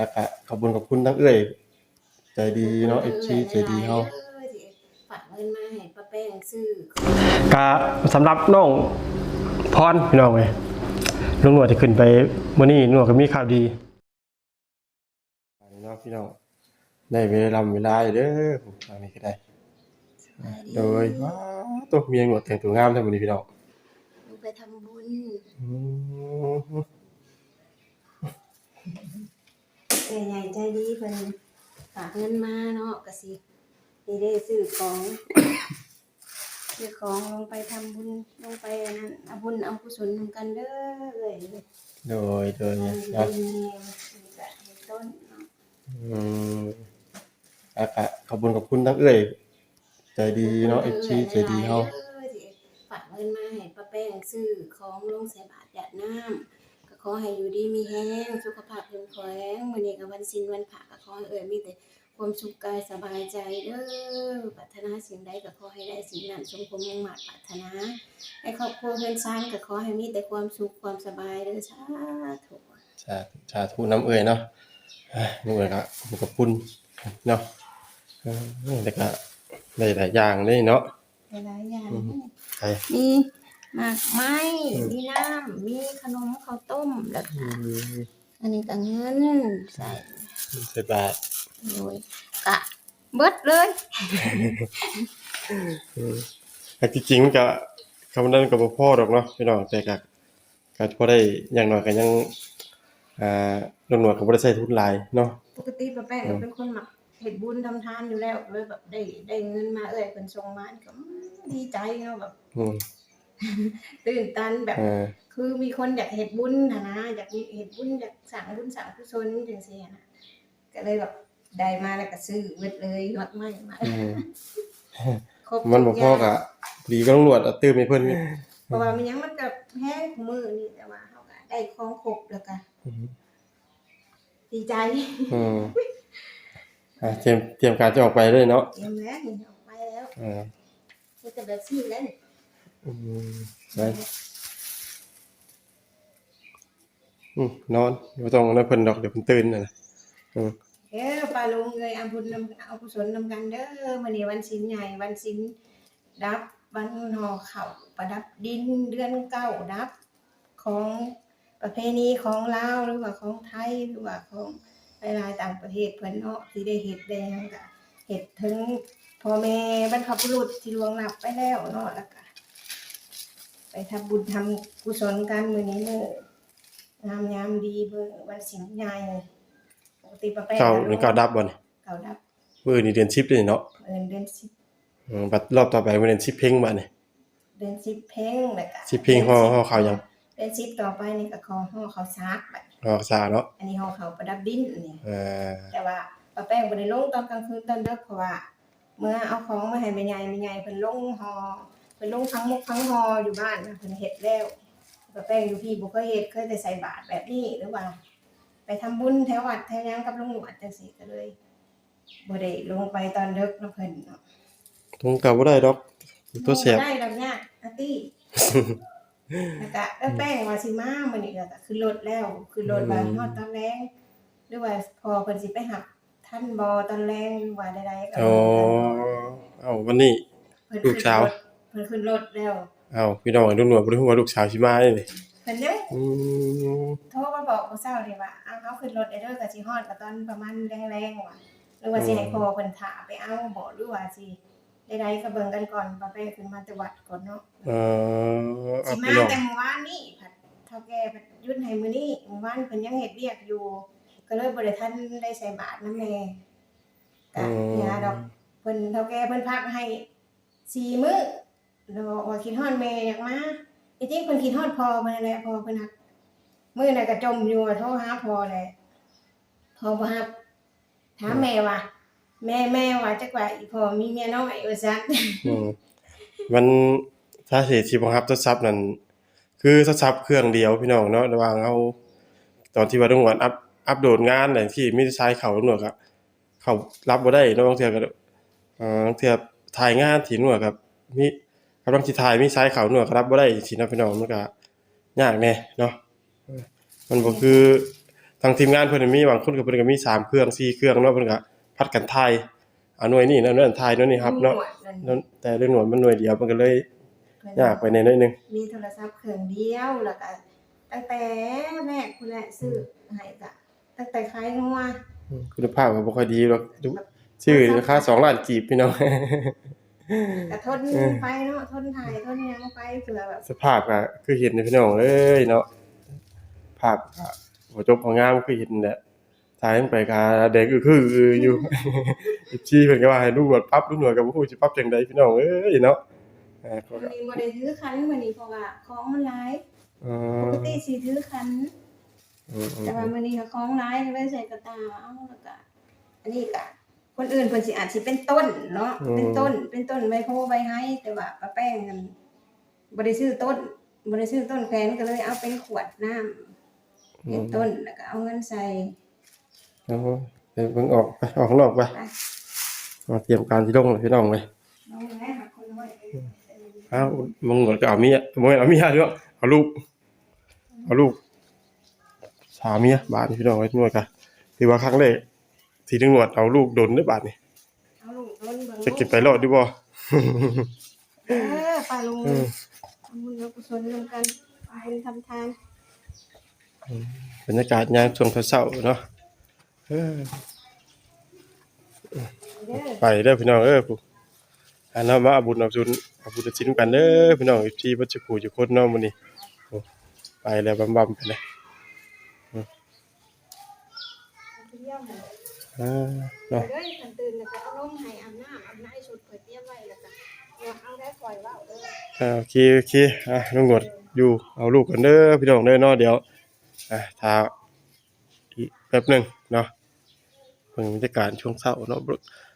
แล้วก็ขอบคุณขอบคุณทั้งเอื้อย ใจดีเนาะ FC ใจดีเฮาเออที่ฝากเงินมาให้ป้าแป้งซื้อก็สำหรับน้องพรพี่น้องเอ้ยลุงหนวดจะขึ้นไปมื้อนี้หนวดก็มีข่าวดีเนาะพี่น้องได้เวลาเวลาอยู่เด้อผมทางนี้ก็ได้ โดยว้าวตัวเมียหนวดแต่งตัวงามแท้มื้อนี้พี่น้องลงไปทำบุญ อืมใหญ่ๆใจดีเพิ่นฝากเงินมาเนาะก็สิสิได้ซื้อของซื้อของลงไปทำบุญลงไปอันนั้นเอาบุญเอากุศลนำกันเด้อเอ้ยโดยโดยเงิเนาะนดีมีกะให้ต้นเนาะอืมแล้วก็ขอบคุณขอบคุณทั้งเอื้อยใจดีเนาะ FC ใจดีเฮาเออที่ฝากเงินมาให้ป้าแป้งซื้อของลงใส่บาตรหยาดน้ำก็ ขอให้อยู่ดีมีแห้งสุขภาพแข็งแรงมื้อนี้ก็วันศีลวันพระก็ขอให้เอ่ยมีแต่ความสุขกายสบายใจเด้อปรารถนาสิ่งใดก็ขอให้ได้สิ่งนั้นสมความมุ่งมั่นปรารถนาให้ครอบครัวเพื่อนซ่านก็ขอให้มีแต่ความสุขความสบายเด้อสาธุสาธุสาธุน้ำเอื้อยเนาะเอ้ยน้ำเอื้อยก็ขอบคุณขอบคุณเนาะเออแล้วก็ได้หลายอย่างเลยเนาะหลายๆอย่างอืมไปมี หมากไม้ มีน้ำมีขนมข้าวต้มแล้วก็อันนี้ก็เงินใส่ใส่บาทโดยกะเบิดเลยแต่จริงๆมันก็คำนั้นก็บ่พอดอกเนาะพี่น้องแต่ก็ก็พอได้อย่างน้อยก็ยังอ่าลงหนวดก็บ่ได้ใช้ทุนหลายเนาะปกติป้าแป้งอืมเป็นคนมักเฮ็ดบุญทำทานอยู่แล้วเลยแบบได้ได้เงินมาเอ้ยเพิ่นส่งมานี่ก็อืมดีใจเนาะแบบอืม ตื่นตันแบบอ่าคือมีคนอยากเฮ็ดบุญนะนะอยากมีเฮ็ดบุญอยากสร้างบุญสร้างกุศลจังซี่นะก็เลยแบบได้มาแล้วก็ซื้อเบิดเลยยอดไม้มาอืมครบมันบ่พอทุก็ดีก็ลงหนวดเอาตื้มให้เพิ่นเพราะว่ามันยังมันก็แพงของมือนี่แต่ว่าเฮาก็ได้ของครบแล้วก็อืมดีใจอืมอ่าเตรียมเตรียมการจะออกไปเลยเนาะเตรียมแล้วนี่ออกไปแล้วอ่า มันจะแบบซี่แล้วนี่อืม ได้อืมนอนบ่ต้องนั่นเพิ่นดอกเดี๋ยวเพิ่นตื่นน่ะนะอืมเออปลาลงเลยอาบุญนำเอากุศลนำกันเด้อมื้อนี้วันศีลใหญ่วันศีลดับวันห่อข้าประดับดินเดือนเก้าดับ ของประเพณีของลาวหรือว่าของไทยหรือว่าของหลายๆต่างประเทศเพิ่นเนาะที่ได้เฮ็ดได้หยังก็เฮ็ดถึงพ่อแม่บรรพบุรุษที่ลวงหลับไปแล้วเนาะแล้วก็ ไปทำบุญทำกุศลกันมื้อนี้มื้องามยามดีเบิ่งวันศีลใหญ่ปกติป้าแป้งเก้าก็นี่เก้าดับบ่นี่เก้าดับมื้อนี้เดือน10เลยเนาะเอิ้นเดือนสิบอืมบัดรอบต่อไปมื้อเดือน10เพ่งบัดนี่เดือนสิบเพ่งแล้วก็สิบเพ่งห่อห่อข้าวหยังเดือนสิบต่อไปนี่ก็ขอห่อข้าวสากบัดอ๋อซาเนาะอันนี้ห่อข้าวประดับดินนี่เอ่อแต่ว่าป้าแป้งบ่ได้ลงตอนกลางคืนตอนดึกเพราะว่าเมื่อเอาของมาให้แม่ใหญ่แม่ใหญ่เพิ่นลงห่อ เพิ่นลงทั้งมุกทั้งห่ออยู่บ้านน่ะเพิ่นเฮ็ดแล้วป้าแป้งอยู่พี่บ่เคยเฮ็ดเคยแต่ใส่บาตรแบบนี้หรือว่า ไปทำบุญแถววัดแถวหยังกับลุงหนวดจังซี่ก็เลยบ่ได้ลงไปตอนดึกเนาะเพิ่นเนาะตรงกับบ่ได้ดอกตัวแสบได้ดอกยากอาตี้แล้วก็เอ้อแป้งว่าสิมามื้อนี้ก็คือรถแล้วคือรถว่าฮอดตอนแรงหรือว่าพอเพิ่นสิไปหับท่านบ่ตอนแรงหรือว่าใดๆก็อ๋อเอาวันนี้เพิ่นลูกสาว เพิ่นขึ้นรถแล้วเอาพี่น้องลุงหนวดบ่ได้ฮู้ว่าลูกสาวสิมานี่นี่เพิ่นยังอืมโทรมาบอกมื้อเช้านี่ว่าอ้าวเขาขึ้นรถได้เด้อก็สิฮอดก็ตอนประมาณแรงๆว่ะหรือว่าสิให้พ่อเพิ่นถาไปเอาบ่หรือว่าสิใดๆก็เบิ่งกันก่อนว่าไปขึ้นมาแต่วัดก่อนเนาะเอ่อเอาสิพี่มาน้องแต่เมื่อวานนี่ผัดเท่าแก่ผัดยุ่นให้มื้อนี้เมื่อวานเพิ่นยังเฮ็ดเวียกอยู่ ก็เลยบ่ได้ทันได้ใส่บาตรนำแม่ก็ยาดอกเพิ่นเท่าแก่เพิ่นพักให้4มื้อ แล้วบอกว่าคิดฮอดแม่อยากมาจริงๆเพิ่นคิดฮอดพ่อเพิ่นนั่นแหละพ่อเพิ่นฮักมื้อนั้นก็จมอยู่ว่าโทรหาพ่อแหละพ่อบ่รับถามแม่ว่า แม่แม่ว่าจักว่าอีพ่อมีเมียน้อยว่าซั่นอืมมันถ้าสิสิบ่รับโทรศัพท์นั่นคือโทรศัพท์เครื่องเดียวพี่น้องเนาะระหว่างเอาตอนที่ว่าลุงหนอัปอัปโหลดงานน่ะที่มีแต่ใช้เขาหนวดก็เขารับบ่ได้เนาะบางเทื่อก็เอ่อบางเทื่อถ่ายงานที่หนวดครับมี กำลังสิถ่ายมีสายเขาหนวดก็รับบ่ได้สิเนาะพี่น้องมันก็ยากแน่เนาะเออมันบ่คือทางทีมงานเพิ่นมีบางคนก็เพิ่นก็มีสามเครื่องสี่เครื่องเนาะเพิ่นก็พัดกันถ่ายเอาหน่วยนี้นะหน่วยนั้นถ่ายหน่วยนี้ครับเนาะหวดนั่นนั่นแต่เรื่องหน่วยมันหน่วยเดียวมันก็เลยยากไปในน้อยหนึงมีโทรศัพท์เครื่องเดียวแล้วก็ตั้งแต่แรกคุณแหละซื้อให้กะตั้งแต่ขายงัวคุณภาพก็บ่ค่อยดีหรอกชื่อราคา2ล้านกีบพี่น้อง กระทนไปเนาะทนถ่ายทนหยังไปเผื่อแบบสภาพก็คือเห็นในพี่น้องเลยเนาะภาพก็บ่จบบ่งามคือเห็นแหละถ่ายลงไปก็แดงคือคืออยู่อีกทีเพิ่นก็ว่าให้ลูกหนวดปั๊บลูกหนวดก็บ่ฮู้สิปรับจังไดพี่น้องเอ้ยเนาะอ่าก็วันนี้บ่ได้ถือคันวันนี้เพราะว่าของมันหลายอ๋อปกติสิถือคันอืมแต่ว่ามื้อนี้ก็ของหลายก็เลยใส่กระตาเอาแล้วก็อันนี้ก็ คนอื่นเพิ่นสิอาจสิเป็นต้นเนาะเป็นต้น เป็นต้นใบโพใบไห้ แต่ว่าป้าแป้งกันบ่ได้ซื้อต้นบ่ได้ซื้อต้นแขวนก็เลยเอาเป็นขวดน้ำเป็นต้นแล้วก็เอาเงินใส่เอาเดี๋ยวเพิ่งออกไปออกข้างนอกไปไปมาเตรียมการที่ลงเลยพี่น้องเลยน้องแม่หาคนน้อยเอ้ามึงหนวดก็เอาเมียบ่แม่นเอาเมียด้วยเอาลูก เอาลูกสาเมียบาดนี่พี่น้องไว้หนวดก็ถือว่าครั้งแรก ที่ถึงหนวดเอาลูกดนได้บาดนี่เอาลูกต้นเบิ่งจะเก็บไปรอดดีบ่ เออป้าลุงอืมทำบุญกุศลร่วมกันทำบุญทำทานบรรยากาศยามช่วงเช้าๆเนาะเออเด้อไปเด้อพี่น้องเอ้อผู้อันนั้นมาเอาบุญเอาจุนเอาบุญเอาจินกันเด้อพี่น้องอีกที่บ่จะกูอยู่คนเนาะมื้อนี้โอ้ไปแล้วบำๆไปเลย เยี่ยมเลย อ่าเนาะเด้อขันตื่นแล้วก็เอาลงให้อาบน้ำอาบน้ำชุดเปิดเตรียมไว้แล้วก็เอาเอาได้ปล่อยว่าวเด้ออ่าโอเคโอเคอะน้องหนวดอยู่เอาลูกกันเด้อพี่น้องเด้อเนาะเดี๋ยวอะถ้าอีกแป๊บหนึ่งเนาะเพิ่งบรรยากาศช่วงเช้าเนาะ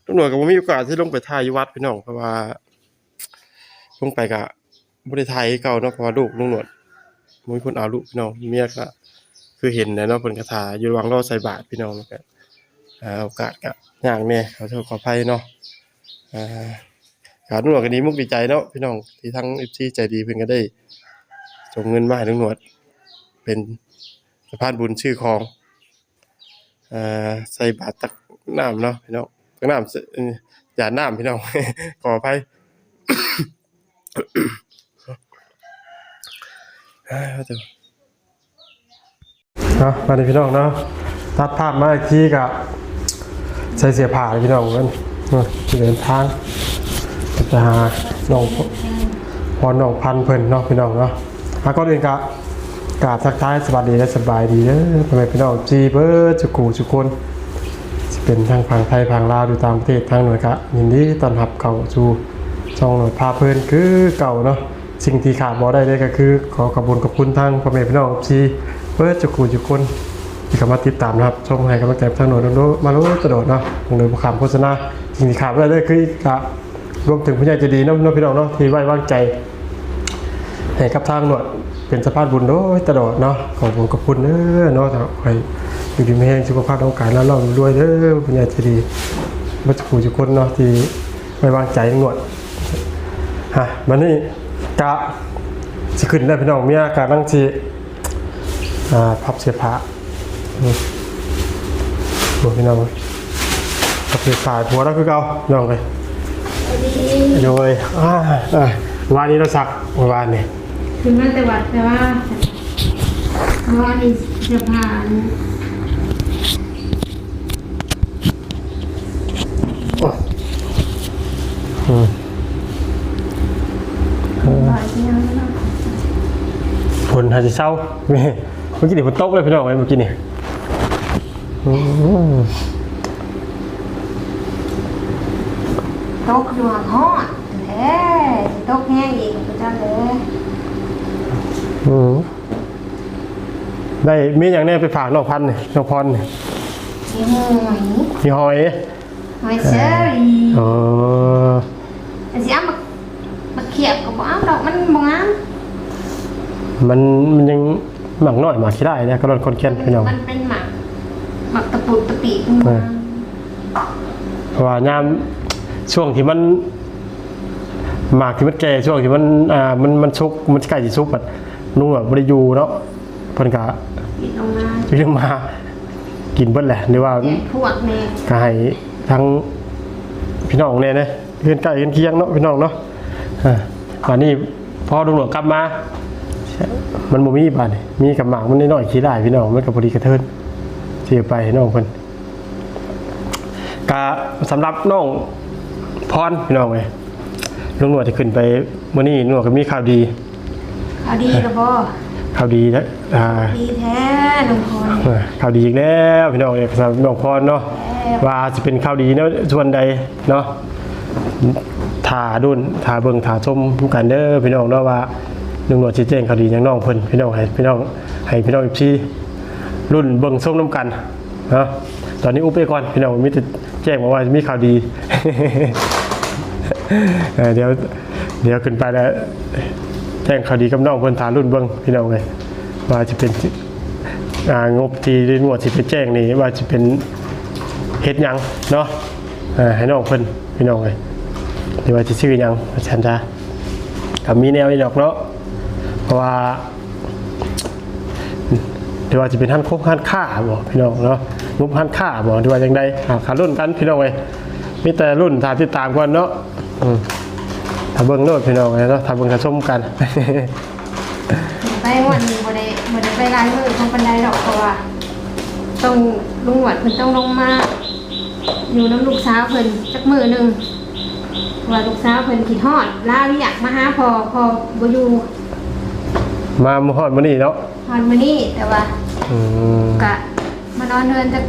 น้องหนวดก็บ่มีโอกาสที่ลงไปถ่ายอยู่วัดพี่น้องเพราะว่าลงไปก็บ่ได้ถ่ายเก่าเนาะเพราะว่าลูกน้องหนวดบ่มีคนเอาลูกพี่น้องเมียก็คือเห็นแหละเนาะเพิ่นก็ถ่ายอยู่ระหว่างรอใส่บาตรพี่น้องแล้วก็ โอกาสก็ยากแน่ขอโทษขออภัยเนาะอ่าขาหนวดกันนี้มุกดีใจเนาะพี่น้องที่ทั้ง FC ใจดีเพิ่นก็ได้ส่งเงินมาให้ลุงหนวด เป็นสะพานบุญชื่อของอใส่บาตรตักน้ำเนาะพี่น้องตักน้ำเอ่อหยาน้ำพี่น้องขออภัยอ่าเดี๋ยวเนามาเลยพี่น้องเนาะตัดภาพมาอีกทีกับ ใส่เสียผ้าเลยพี่น้องกันเนาะเดินทางจะหาน้องพอน้องพันเพิ่นเนาะพี่น้องเนาะหาก่อนอื่นกะกาบทักทายสวัสดีและสบายดีเด้อพ่อแม่พี่น้องจีเบิร์จุกูจุกคนสิเป็นทางฝั่งไทยฝั่งลาวดูตามประเทศทางหน่วยกะยินดีต้อนรับเข้าสู่ช่องหน่วยพาเพลินคือเก่าเนาะสิ่งที่ขาดบ่ได้เลยก็คือ ขอขอบคุณขอบคุณทางพ่อแม่พี่น้องจีเบิร์จุกูจุกคน ที่เข้ามาติดตามนะครับชมให้กำลังใจทางหน่วยโดนมาโลดกระโดดเนาะทางหนวยบ่ขามโฆษณาสิ่งที่ขาดบ่ได้คือกะรวมถึงผู้ใหญ่ใจะดีนาะเนาะพี่น้องเนาะที่ไว้วางใจให้กับทางหนวดเป็นสะพานบุญโดยตลอดเนาะขอบคุณขอบคุณเด้อเนาะถ้าใครอยู่ดีไม่แห้งสุขภาพร่างกายแล้วเรารวยเด้อผู้ใหญ่ใจะดีมาจะขู่จุกคนเนาะที่ไว้วางใจหนวดฮะมันนี่กะสิขึ้นได้พี่น้องเมีอาการนั่งสิอ่าพับเสียผ้าอื มโอ้พี่น้องพับเสียผ้าหัวเราคือเก่าน้องเลยโดยอ่าอ่าวานนี้เราสักวานนี่คือมาแต่วัดแต่ว่าเพราะว่านี่จะผ่านอืมบ่อยที่ยังไม่ต้องฝนหาจะเศร้าเมื่อกี้นี่ฝนตกเลยพี่น้องเอ้ยเมื่อกี้นี่ ตกอยู่ห่างห้อนแท้ตกแห้งอีกพระเจ้าเลยอืมได้มีอย่างแนี้ไปฝากน้องพันธุ์นี่น้องพรนี่มีหอยมีหอยหอยเชอรี่อ๋อแต่สิเอามามาเขียบก็บ่เอาดอกมันบ่งามมันมันยังหมักน้อยหมักขี้ได้เนี่ยก็รถคนเคียนพี่น้องมันเป็นห มักหมักตะปุดตะปีขึ้นเอมาอเพราะว่ายามช่วงที่มันหมากที่มันแก่ช่วงที่มันอ่ามันมันชุกมันใกล้สิชุกแบบนุ่งแบบบริยูเนาะเพิ่นก็ปิดลงมาเรื่องมากินเบิดแหละหรือว่าแยกพวกนี่ก็ให้ทั้งพี่น้องเนี่ยนะเพื่อนใกล้เพื่อนเคียงเนาะพี่น้องเนาะอ่าวันนี้พอลุงหลวงกลับมา มันบ่มีบาดนี่มีกับหมากมันน้อยๆขี้ได้พี่น้องมันก็พอดีกระเทิน ที่ไปให้น้องเพิ่นก็สำหรับน้องพรพี่น้องเอ้ยลุงหนวดจะขึ้นไปมื้อนี้ลุงหนวดก็มีข่าวดีเอาดีกับพ่อข่าวดีนะอ่าดีแท้ลุงพลเออข่าวดีอีกแล้วพี่น้องเอกสำหรับน้องพรเนาะว่าจะเป็นข่าวดีเนาะส่วนใดเนาะถ่าดุนถ่าเบิ่งถ่าชมกันเด้อพี่น้องเนาะว่าลุงหนวดชี้แจงข่าวดีอย่างน้องเพิ่นพี่น้องให้พี่น้องให้พี่น้องพี่ รุ่นเบิ่งส้มน้ำกันเนาะตอนนี้อุบไปก่อนพี่น้องมีแต่แจ้งมาว่ามีข่าวดีเดี๋ยวเดี๋ยวขึ้นไปแล้วแจ้งข่าวดีกับน้องเพิ่นถ่ารุ่นเบิ่งพี่น้องเลยว่าจะเป็นงบที่ด้นวดที่ไปแจ้งนี่ว่าจะเป็นเฮ็ดยังเนาะให้น้องเพิ่นพี่น้องเลยหรือว่าจะชื่อยังว่าฉันจะกับมีแนวนี่ดอกเนาะเพราะว่า หรือว่าจะเป็นท่านคบท่านค่าบ่พี่น้องเนาะงบท่านค่าบ่หรือว่าจังใดอ่าขารุ่นกันพี่น้องเลยมีแต่รุ่นถามติดตามก่อนเนาะอืมถ้าเบิ่งโน้ตพี่น้องเลยเนาะถ้าเบิ่งกระชมกันไปวันนี้บ่ได้บ่ได้ไปร้านมือของปันไดหรอกเพราะว่าต้องลุงหวดเพิ่นต้องลงมาอยู่น้ำลูกสาวเพิ่นจักมือหนึงว่าลูกสาวเพิ่นคิดฮอดลาเรียกมาหาพอพอบ่อยู่มาหมฮอดมื้อนี้เนาะฮอดมื้อนี้แต่ว่า อืมกะมานอนเรือนจะ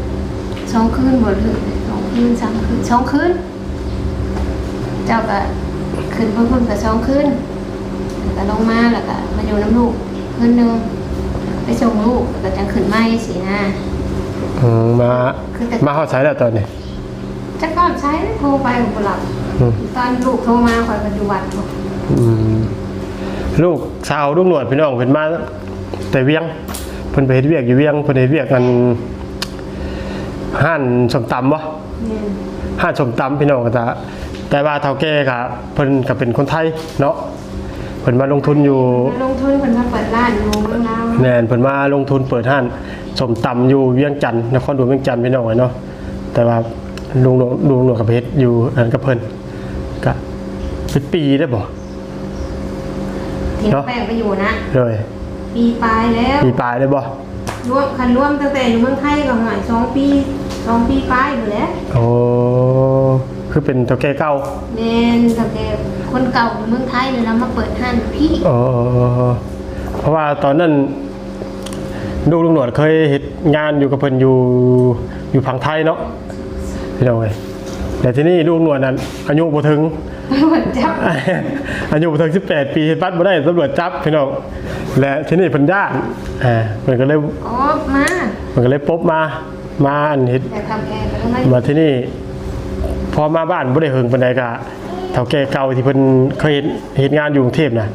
สองคืนบ่หรือสองคืนสามคืนสองคืนเจ้าก็ขึ้นเพิ่นเพิ่นก็สองคืนแล้วก็ลงมาแล้วก็มาอยู่น้ำลูกคืนหนึงไปส่งลูกแล้วก็จังขึ้นมาสินะอืมมา คือแต่มาฮอดใช้แล้วตอนนี้จักก่อนใช้โทรไปบ่หลับอืม ตอนลูกโทรมาคอยปัจจุบันบอกอืมลูกสาวลูกหนวดพี่น้องเพิ่นมาแต่เวียงเพิ่นไปเฮ็ดเวียกอยู่เวียงเพิ่นเฮ็ดเวียกกันห้านสมตำบ่เนี่ยห้านสมตำพี่น้องก็จะแต่ว่าเฒ่าแก่ก็เพิ่นก็เป็นคนไทยเนาะเพิ่นมาลงทุนอยู่มาลงทุนคนมาเปิดร้านอยู่เมืองลาวแม่นเพิ่นมาลงทุนเปิดห้านสมตำอยู่เวียงจันทน์นครหลวงเวียงจันทน์พี่น้องเนาะแต่ว่าลุงหนวดลุงหนวดกับเพชรอยู่อันกับเพิ่นก็เป็นปีได้บ่ที่น้องแป้งไปอยู่นะเลย ปีปลายแล้วปีปลายได้บ่รวมคันรวมตั้งแต่อยู่เมืองไทยก็หอยสองปีสองปีปลายอยู่แล้วโอ้คือเป็นเท่าแก่เก่าเน้นตั้งแต่คนเก่าอยู่เมืองไทยเลยแล้วมาเปิดห้านพี่อ๋อเพราะว่าตอนนั้นลูกลุงหนวดเคยเฮ็ดงานอยู่กับเพิ่นอยู่อยู่ฝั่งไทยเนาะพี่น้องเอ้ยแต่ที่นี่ลูกหนวดนั้นอายุบ่ถึงเหมือนจับอายุบ่ถึง18 ปีเฮ็ดบัตรบ่ได้ตำรวจจับพี่น้อง และที่นี่เพิ่นย่านอ่าเพิ่นก็เลยอ๋อมาเพิ่นก็เลยปบมามาอันเฮ็ดแต่ทำแอร์ก็ต้องให้มาที่นี่พอมาบ้านบ่ได้เฮิงปานใดก็เฒ่าแก่เก่าที่เพิ่นเคยเฮ็ดเฮ็ดงานอยู่กรุงเทพน่ะ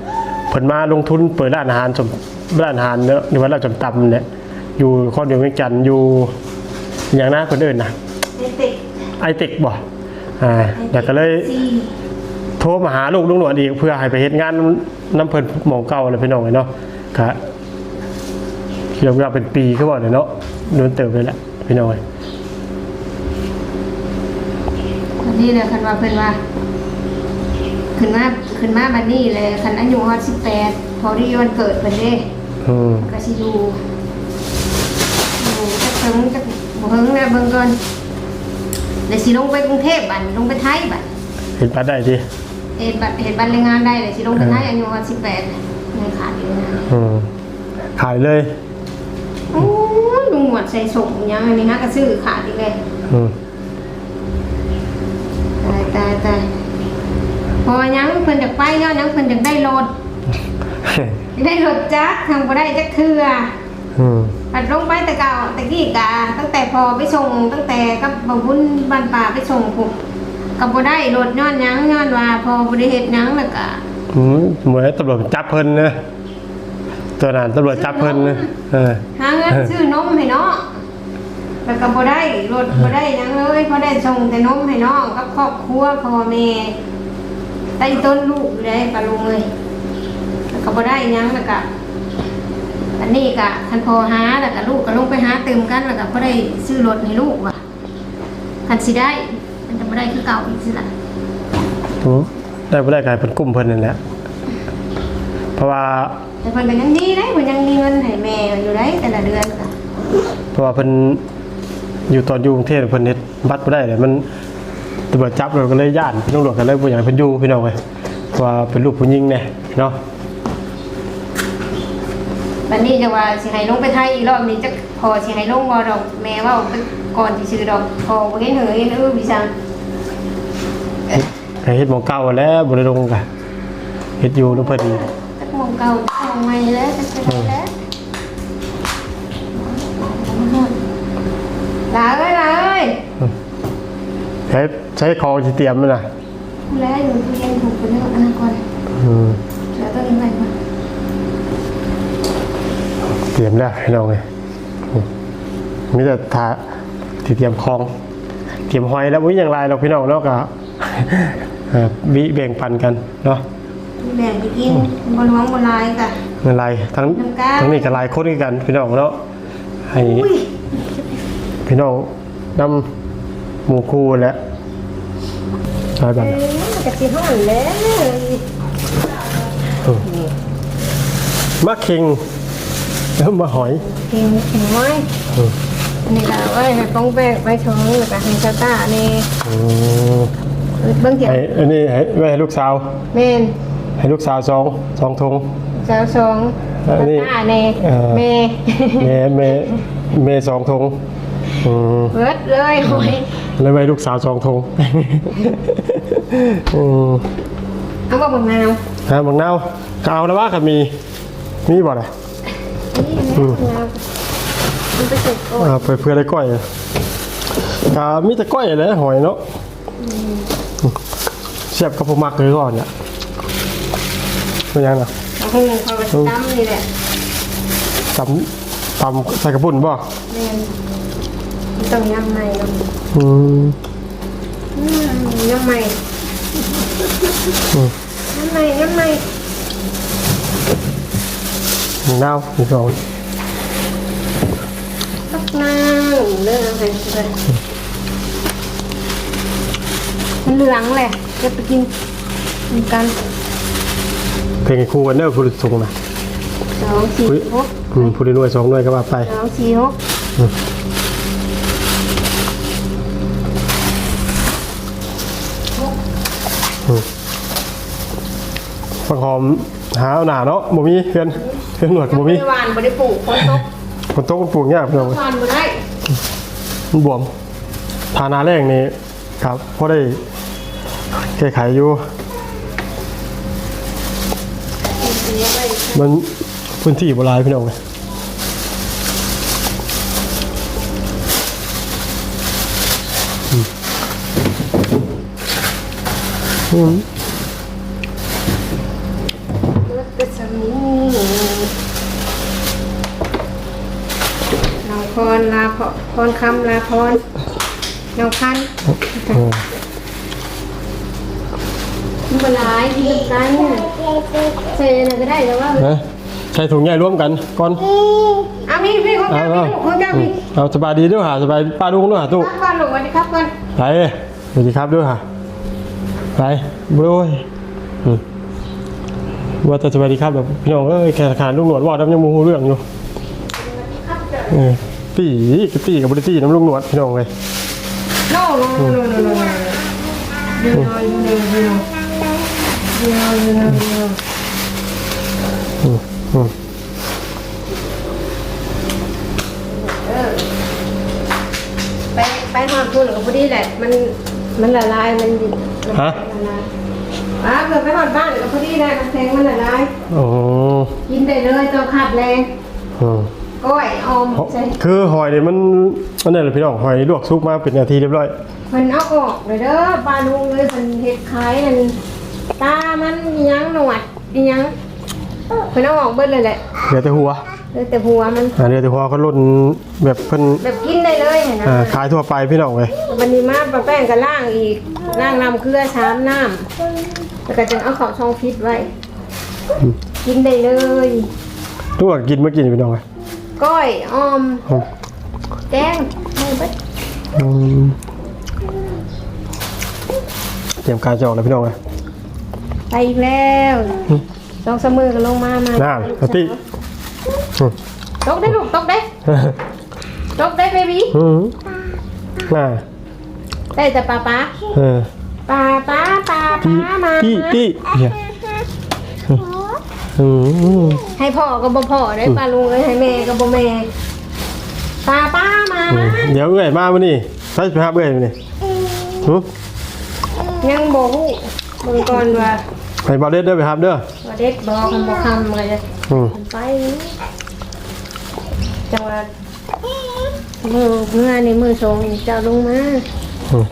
เพิ่นมาลงทุนเปิดร้านอาหารสมร้านอาหารเนาะในวัดเราจำตำเนี่ยอยู่คอนโดเวียงจันทน์อยู่อย่างนะเพิ่นเอิ้นน่ะในติกไอเต็กบ่อ่าแล้วก็เลยซี โทรมาหาลูกลุงหนวดอีกเพื่อให้ไปเฮ็ดงานน้ำเพิ่นหมองเก่าเลยพี่น้องเนาะก็เรียกว่าเป็นปีคือบ่เนี่ยเนาะโดนเติบเลยแหละพี่น้องเอ้ยคนนี้เลยคันว่าเพิ่นว่าขึ้นมาขึ้นมาบัดนี้เลยคันอายุฮอดสิบแปดพอดีวันเกิดเพิ่นเด้อืมก็สิอยู่อยู่จักถึงจักบ่ถึงนะเบิ่งก่อนเดี๋ยวสิลงไปกรุงเทพบัดลงไปไทยบัดเห็นปัดได้ดิ เฮ็ดบัตรเฮ็ดบัตรแรงงานได้เลยสิลงไปไทยอายุว่า18ยังขาดอยู่นะอืมขายเลยโอ้ยลุงหมวดใส่ส่งยังอันนี้ฮะก็ซื้อขาดอีกเลยอืมตายตายตายพอยังเพิ่นอยากไปเนาะยังเพิ่นอยากได้รถได้รถจักรทำบ่ได้จักเทื่ออืมปัดลงไปแต่เก่าแต่กี้กะตั้งแต่พอไปส่งตั้งแต่กับบ่บุญบ้านป่าไปส่งผม ก็บ่ได้รถย้อนหยังย้อนว่าพอบ่ได้เฮ็ดหยังแล้วก็อืมเหมือนตำรวจจับเพิ่นนะตัวนั้นตำรวจจับเพิ่นนะเออ หาเงินซื้อนมให้น้องแล้วก็บ่ได้รถบ่ได้หยังเลยพอได้ส่งแต่นมให้น้องกับครอบครัวพ่อแม่ได้ต้นลูกอยู่ได้ปะลุงเลยแล้วก็บ่ได้หยังแล้วก็อันนี้ก็คันพอหาแล้วก็ลูกก็ลงไปหาเติมกันแล้วก็บ่ได้ซื้อรถให้ลูกว่ะคันสิได้มันจะ บ่ได้คือเก่าอีกสิล่ะอืมได้บ่ได้กลายเป็นกลุ่มเพิ่นนั่นแหละ เพราะว่าแต่เพิ่นก็ยังดีเด้เพิ่นยังมีเงินให้แม่อยู่ได้แต่ละเดือนก็เพราะว่าเพิ่นอยู่ตอนอยู่กรุงเทพเพิ่นเฮ็ดบัตรบ่ได้เลยมันตำรวจจับเราก็เลยย่านตำรวจก็เลยบ่อยากให้เพิ่นอยู่พี่น้องเว้ยเพราะว่าเป็นลูกผู้หญิงแน่เนาะบัดนี้จะว่าสิให้ลงไปไทยอีกรอบนี้จักพอสิให้ลงบ่ดอกแม่เว้าไปก่อนสิซื้อดอกพอบ่เห็นเหยเห็นเออพี่ซังให้ เฮ็ดหมองเก่าแล้วบ่ได้ลงกะเฮ็ดอยู่นำเพิ่นจักมองเก่าจักมองใหม่แล้วจักจะได้แล้วลาเอ้ยลาเอ้ยใช้ใช้ของสิเตรียมนั่นน่ะแล้วอยู่ตู้เย็นถูกไปเรื่องอนาคตอืมเดี๋ยวต้องยิงไปก่อนเตรียมแล้วพี่น้องเว้ยอืมมีแต่ทาที่เตรียมของเตรียมหอยแล้วบ่มีหยังหลายหรอกพี่น้องเนาะก็เอ่อ วิแบ่งปันกันเนาะมีแบ่งไปกินบนห้องบนลายกะเงินไรทั้งน้ำกาทั้งนี้ก็หลายคนคือกันพี่น้องเนาะให้อุ้ยพี่น้องนำหมู่คู่แหละใช่บัดเอ้ยมันจะสิห้อนแล้วมาคิงแล้วมาหอยเก่งเก่งไว้อืมอันนี้ก็ไว้ให้ต้องแบกไปชงแล้วก็ให้ชาต้านี่อืม เบิ่งเถียงให้อันนี้ให้ไว้ให้ลูกสาว แม่นให้ลูกสาวสองสองธงสาวสองอันนี้ชาต้านี่เอ่อแม่เมเมเมสองธงอืมเบิดเลยโอ้ยแล้วไว้ลูกสาวสองธงอืมเอาบ่บังนาวฮะบางนาวก็เอาแล้วว่าครับมีมีบ่ล่ะนี่นะบักนาวมันไปเสร็จก่อนอ่าเพื่อเพื่อได้ก้อยอะก็มีแต่ก้อยแหละหอยเนาะ เสียบกับพวกมักเลยก่อนเนี่ยเป็นยังไงเอาให้มันเข้าไปตั้มนี่แหละตำตำใส่กระปุ่นบ่แม่นมันต้องยำใหม่เนาะอืมอืมยำใหม่อืมยำใหม่ยำใหม่หนึ่งดาวหนึ่งสองพักนางเรื่องอะไรเลย มันเหลืองแหละจะไปกินเหมือนกันเพลงคู่กันเนอร์ผู้สูงนะสองสี่อุ๊ยหกอืมผู้ได้หน่วยสองหน่วยก็ว่าไป สองสี่หกฟังหอมหาเอาหนาเนาะบ่มีเพื่อนเพื่อนหนวดก็บ่มีไม่หวานบ่ได้ปลูกฝนตกคนโตมันปลูกยากพี่น้องหวานบ่ได้มันบวมทานาแรงนี่ครับพอได้ แก้ไขอยู่เสียไปมันพื้นที่โบราณพี่น้องเลยอืมอืมรถกระสังน้องพรลาพพรคำลาพรน้องพัน ธุ์เออมันบ่หลายกินกันใส่อะไรก็ได้แต่ว่านะใช้ถุงใหญ่ร่วมกันก่อนเอามีพี่ของเอาเจ้าเอาพี่ของเจ้าพี่เอาสบายดีด้วยหาสบายป้าดุงด้วยหาตู้ครับก่อนลงสวัสดีครับก่อนไปสวัสดีครับด้วยหาไปบุ้ยอืมว่าแต่สวัสดีครับแบบพี่น้องเอ้ยแค่ขานลุงหนวดว่าดำยังมูเรื่องอยู่ครับเจ้าเออตีกับตีกับบริตีน้ำลุงหนวดพี่น้องเลยโน่โน่โน่โน่โน่โน่ดูหน่อยดูหน่ อยดูหน่อยดูหน่อยดูหน่อยดูหน่อยอืมอืมไปไปหอดพูดกับพอดีแหละ มันมันละลายมันดิมันฮะ ละลายป้าเกิดไปหอดบ้านกับพอดีแหละมันแทงมันละลายโอ้กินได้เลยตัวขาดแรงอืมก้อยออมใส่คือหอยเนี่ยมันมันนี่นแหละพี่น้องหอยลวกซุปมาเป็นนาทีเรียบร้อยเพิ่นเอาออกเลยเด้อปลาลุงเลยเพิ่นเฮ็ดขายนั่น ตามันอิหยังหนวดอิหยังเพิ่นเอาออกเบิดเลยแหละเหลือแต่หัวเหลือแต่หัวมันอ่าเหลือแต่หัวเขาล่นแบบเพิ่นแบบกินได้เลยเห็นนะอ่าขายทั่วไปพี่น้องเลยวันนี้มาปลาแป้งก็ล่างอีกล่างน้ำเกลือชามน้ำแล้วก็จะเอาเข้าช่องฟิตไว้ กินได้เลยทุกคนกินเมื่อกี้นี่พี่น้องไงก้อยอ้อมแกงไม่เบิดอืมเตรียมการจะออกแล้วพี่น้องไง ไปอีกแล้วลองเสมอกันลงมามาน้าสติอืมตกได้ลูกตกได้ตกได้เบบี้อืมน่าได้แต่ป้าป้าเออป้าป้าป้าตีป้ามาตีตีเนี่ยอืมให้พ่อก็บ่พ่อได้ป้าลุงเลยให้แม่ก็บ่แม่ป้าป้ามาเดี๋ยวเอื่อยมาวันนี้ใส่ไปหาเอื่อยมานี่หือยังบ่ฮู้ เบิ่งก่อนว่าไปบอลเด็ดเด้อไปหาเด้อว่าเด็ดบ่คำบ่คำก็จะอืมไปจังหวัดมือเมื่อในมือทรงเจ้าลงมาอืม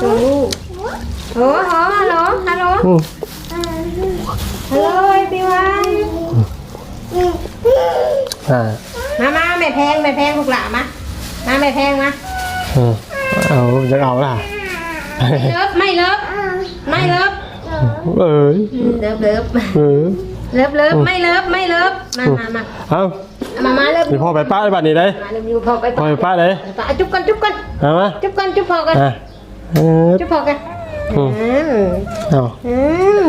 ส่งลูกโอ้โหฮัลโหลฮัลโหลอืมฮัลโหลพี่วานอ่ามามาแม่แพงแม่แพงลูกหลานมามาแม่แพงมาอืมเอาจะเอาล่ะเลิฟไม่เลิฟไม่เลิฟ เอ้ยเลิฟเลิฟเออเลิฟเลิฟไม่เลิฟไม่เลิฟมามามาเอามามาเลิฟนี่พ่อไปป้าไอ้บ้านนี้ได้มาเลิฟอยู่พอไปพ่อไปป้าได้ไปจุ๊บกันจุ๊บกันเอามาจุ๊บกันจุ๊บพอกันอะเออจุ๊บพอกันอืมอืมเอาอืม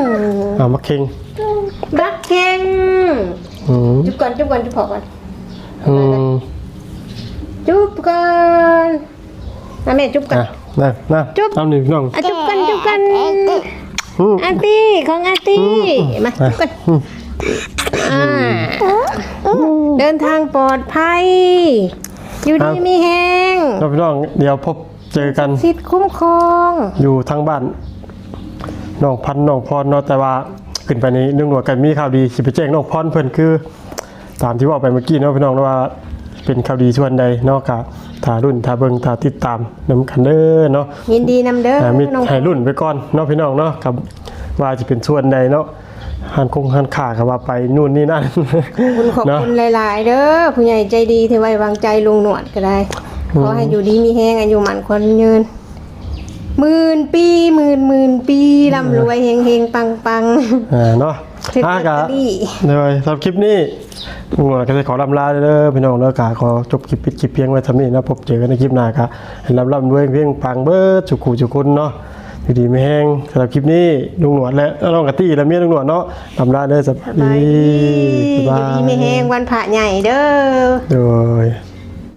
เอามาคิงบักเก่งอืมจุ๊บก่อนจุ๊บก่อนจุ๊บพอก่อนอืมจุ๊บกันมาแม่จุ๊บกันอะนั่นนั่นจุ๊บเอาหนึ่งน้องอะจุ๊บกันจุ๊บกัน อืมอาร์ตี้ของอาร์ตี้ มาจุ๊บกันอืมอ่าเดินทางปลอดภัย อยู่ดีมีแหงเราพี่น้อง เดี๋ยวพบเจอกันสิทธิ์คุ้มครอง อยู่ทางบ้านน้องพันธุ์น้องพรเนาะแต่ว่าขึ้นไปนี้เรื่องหนวดกันมีข่าวดีสิไปแจ้งน้องพรเพิ่นคือ ตามที่ว่าไปเมื่อกี้เนาะพี่น้องเนาะว่า เป็นข่าวดีชวนใดเนาะกะถ้ารุ่นถ้าเบิ่งถ้าติดตามนำกันเด้อเนาะยินดีนำเด้ออ่ามีน้องให้รุ่นไปก่อนเนาะพี่น้องเนาะกับว่าจะเป็นส่วนใดเนาะหันคงหันขากับว่าไปนู่นนี่นั่นคุณขอบเนาะคุณหลาย ๆ เด้อผู้ใหญ่ใจดีที่ไว้วางใจลุงหนวดก็ได้ขอให้อยู่ดีมีแหงอายุหมันคนยืนหมื่นปีหมื่นหมื่นปีร่ำรวยเฮงเฮงปังปังอ่าเนาะ ถึงอะลอตกะเตอรี่เลยสำหรับคลิปนี้ลุงหนวดก็จะขอลำลาเด้อพี่น้องเด้อกะขอจบคลิปปิดคลิปเพียงไว้เท่านี้นะพบเจอกันในคลิปหน้ากะให้ลำลำด้วยเพียงปังเบิดจุกขู่จุกคุณเนาะอยู่ดีไม่แห้งสำหรับคลิปนี้ลุงหนวดและน้องกะตี้และเมียลุงหนวดเนาะลำลาเด้อสวัสสบายดีดีบ๊ายอบายู่ดีมีแหยงวันพระใหญ่เด้อโดย